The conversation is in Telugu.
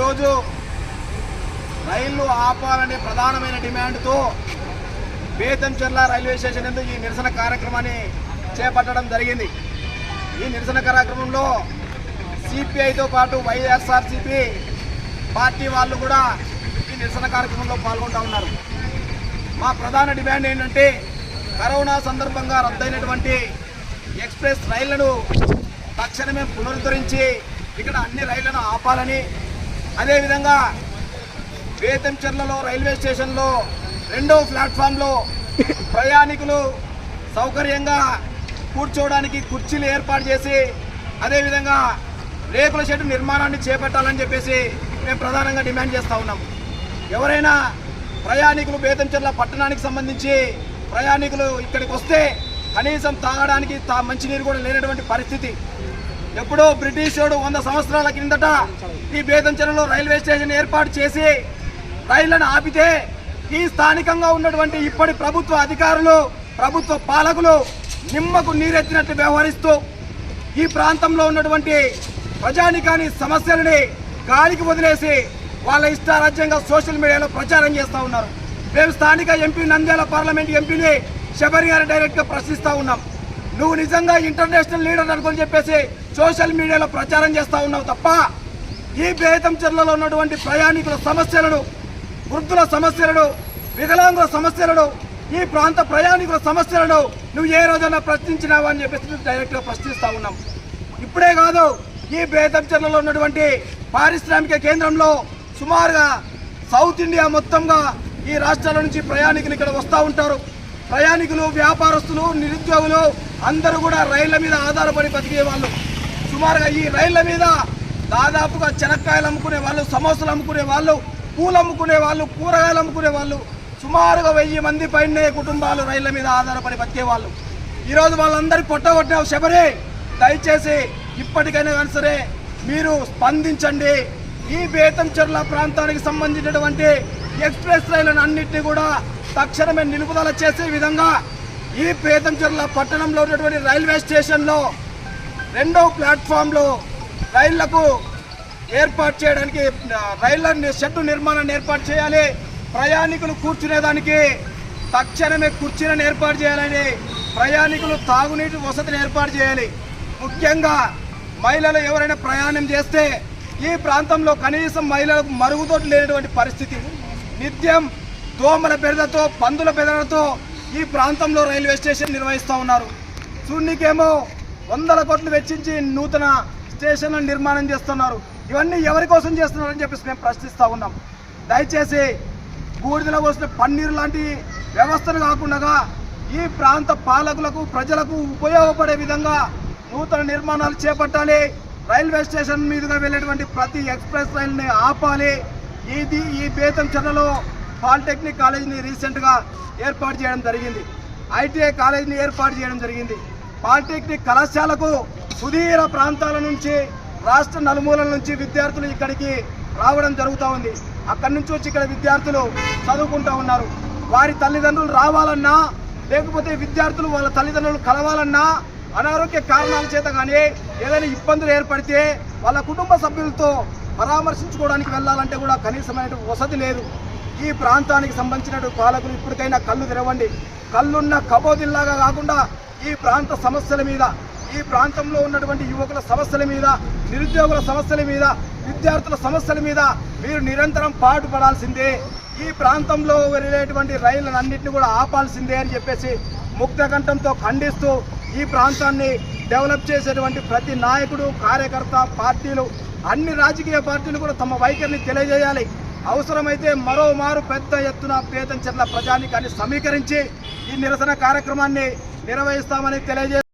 ఈరోజు రైళ్ళు ఆపాలనే ప్రధానమైన డిమాండ్తో బేతంచెర్ల రైల్వే స్టేషన్ ఎందుకు ఈ నిరసన కార్యక్రమాన్ని చేపట్టడం జరిగింది. ఈ నిరసన కార్యక్రమంలో సిపిఐతో పాటు వైఎస్ఆర్సిపి పార్టీ వాళ్ళు కూడా ఈ నిరసన కార్యక్రమంలో పాల్గొంటూ ఉన్నారు. మా ప్రధాన డిమాండ్ ఏంటంటే కరోనా సందర్భంగా రద్దయినటువంటి ఎక్స్ప్రెస్ రైళ్ళను తక్షణమే పునరుద్ధరించి ఇక్కడ అన్ని రైళ్ళను ఆపాలని అదేవిధంగా బేతంచెర్లలో రైల్వే స్టేషన్లో రెండో ప్లాట్ఫామ్లో ప్రయాణికులు సౌకర్యంగా కూర్చోవడానికి కుర్చీలు ఏర్పాటు చేసి అదేవిధంగా రేకుల షెడ్ నిర్మాణాన్ని చేపట్టాలని చెప్పేసి మేము ప్రధానంగా డిమాండ్ చేస్తూ ఉన్నాం ఎవరైనా ప్రయాణికులు బేతంచెర్ల పట్టణానికి సంబంధించి ప్రయాణికులు ఇక్కడికి వస్తే కనీసం తాగడానికి తా మంచినీరు కూడా లేనటువంటి పరిస్థితి. ఎప్పుడో బ్రిటిష్ వాడు వంద సంవత్సరాల కిందట ఈ బేదంచెరలో రైల్వే స్టేషన్ ఏర్పాటు చేసి రైళ్ళను ఆపితే ఈ స్థానికంగా ఉన్నటువంటి ఇప్పటి ప్రభుత్వ అధికారులు ప్రభుత్వ పాలకులు నిమ్మకు నీరెత్తినట్టు వ్యవహరిస్తూ ఈ ప్రాంతంలో ఉన్నటువంటి ప్రజానికాని సమస్యలని గాలికి వదిలేసి వాళ్ళ ఇష్టారాజ్యంగా సోషల్ మీడియాలో ప్రచారం చేస్తూ ఉన్నారు. మేము స్థానిక ఎంపీ నంద్యాల పార్లమెంట్ ఎంపీని శబరి డైరెక్ట్గా ప్రశ్నిస్తూ ఉన్నాం. నువ్వు నిజంగా ఇంటర్నేషనల్ లీడర్ అనుకొని చెప్పేసి సోషల్ మీడియాలో ప్రచారం చేస్తూ ఉన్నావు తప్ప ఈ బేతం చర్లలో ఉన్నటువంటి ప్రయాణికుల సమస్యలను వృద్ధుల సమస్యలను వికలాంగుల సమస్యలను ఈ ప్రాంత ప్రయాణికుల సమస్యలను నువ్వు ఏ రోజైనా ప్రశ్నించినావా అని చెప్పేసి డైరెక్ట్గా ప్రశ్నిస్తూ ఉన్నాం ఇప్పుడే కాదు ఈ బేతం చర్లలో ఉన్నటువంటి పారిశ్రామిక కేంద్రంలో సుమారుగా సౌత్ ఇండియా మొత్తంగా ఈ రాష్ట్రాల నుంచి ప్రయాణికులు ఇక్కడ వస్తూ ఉంటారు. ప్రయాణికులు వ్యాపారస్తులు నిరుద్యోగులు అందరూ కూడా రైళ్ళ మీద ఆధారపడి బతికే వాళ్ళు. సుమారుగా ఈ రైళ్ళ మీద దాదాపుగా చెనక్కాయలు అమ్ముకునే వాళ్ళు సమోసాలు అమ్ముకునే వాళ్ళు పూలు అమ్ముకునే వాళ్ళు కూరగాయలు అమ్ముకునే వాళ్ళు సుమారుగా వెయ్యి మంది పైనే కుటుంబాలు రైళ్ళ మీద ఆధారపడి బతికేవాళ్ళు ఈరోజు వాళ్ళందరి పొట్టగొట్టిన శబరి. దయచేసి ఇప్పటికైనా కానీ సరే మీరు స్పందించండి. ఈ బేతంచెర్ల ప్రాంతానికి సంబంధించినటువంటి ఎక్స్ప్రెస్ రైళ్ళను అన్నింటినీ కూడా తక్షణమే నిలుపుదల చేసే విధంగా ఈ పేదంచెర్ల పట్టణంలో ఉన్నటువంటి రైల్వే స్టేషన్లో రెండో ప్లాట్ఫామ్లో రైళ్ళకు ఏర్పాటు చేయడానికి రైళ్ళ ని- షెడ్డు నిర్మాణాన్ని ఏర్పాటు చేయాలి. ప్రయాణికులు కూర్చునేదానికి తక్షణమే కుర్చీలను ఏర్పాటు చేయాలని ప్రయాణికులు తాగునీటి వసతిని ఏర్పాటు చేయాలి. ముఖ్యంగా మహిళలు ఎవరైనా ప్రయాణం చేస్తే ఈ ప్రాంతంలో కనీసం మహిళలకు మరుగుదొడ్లు లేనటువంటి పరిస్థితి. నిత్యం దోమల బెడదతో పందుల బెదలతో ఈ ప్రాంతంలో రైల్వే స్టేషన్ నిర్వహిస్తూ ఉన్నారు. చూడనీకేమో వందల కోట్లు వెచ్చించి నూతన స్టేషన్లను నిర్మాణం చేస్తున్నారు. ఇవన్నీ ఎవరి కోసం చేస్తున్నారని చెప్పేసి మేము ప్రశ్నిస్తూ ఉన్నాం. దయచేసి బూడిదలో పోసిన పన్నీరు లాంటి వ్యవస్థను కాకుండా ఈ ప్రాంత పాలకులకు ప్రజలకు ఉపయోగపడే విధంగా నూతన నిర్మాణాలు చేపట్టాలి. రైల్వే స్టేషన్ మీదుగా వెళ్ళేటువంటి ప్రతి ఎక్స్ప్రెస్ రైల్ని ఆపాలి. ఇది ఈ బేతం చెన్నలో పాలిటెక్నిక్ కాలేజీని రీసెంట్గా ఏర్పాటు చేయడం జరిగింది. ఐటీఐ కాలేజీని ఏర్పాటు చేయడం జరిగింది. పాలిటెక్నిక్ కళాశాలకు సుదీర ప్రాంతాల నుంచి రాష్ట్ర నలుమూలల నుంచి విద్యార్థులు ఇక్కడికి రావడం జరుగుతూ ఉంది. అక్కడి నుంచి వచ్చి ఇక్కడ విద్యార్థులు చదువుకుంటూ ఉన్నారు. వారి తల్లిదండ్రులు రావాలన్నా లేకపోతే విద్యార్థులు వాళ్ళ తల్లిదండ్రులు కలవాలన్నా అనారోగ్య కారణాల చేత కానీ ఏదైనా ఇబ్బందులు ఏర్పడితే వాళ్ళ కుటుంబ సభ్యులతో పరామర్శించుకోవడానికి వెళ్ళాలంటే కూడా కనీసమైన వసతి లేదు. ఈ ప్రాంతానికి సంబంధించిన పాలకులు ఇప్పటికైనా కళ్ళు తెరవండి. కళ్ళున్న కబోదిల్లాగా కాకుండా ఈ ప్రాంత సమస్యల మీద ఈ ప్రాంతంలో ఉన్నటువంటి యువకుల సమస్యల మీద నిరుద్యోగుల సమస్యల మీద విద్యార్థుల సమస్యల మీద మీరు నిరంతరం పాటుపడాల్సిందే. ఈ ప్రాంతంలో వెళ్ళేటువంటి రైళ్ళను అన్నింటినీ కూడా ఆపాల్సిందే అని చెప్పేసి ముక్తకంఠంతో ఖండిస్తూ ఈ ప్రాంతాన్ని డెవలప్ చేసేటువంటి ప్రతి నాయకుడు కార్యకర్త పార్టీలు అన్ని రాజకీయ పార్టీలు కూడా తమ వైఖరిని తెలియజేయాలి. అవసరమైతే మరో మారు పెద్ద ఎత్తున పేదంచెర్ల ప్రజానికాన్ని సమీకరించి ఈ నిరసన కార్యక్రమాన్ని నిర్వహిస్తామని తెలియజేస్తారు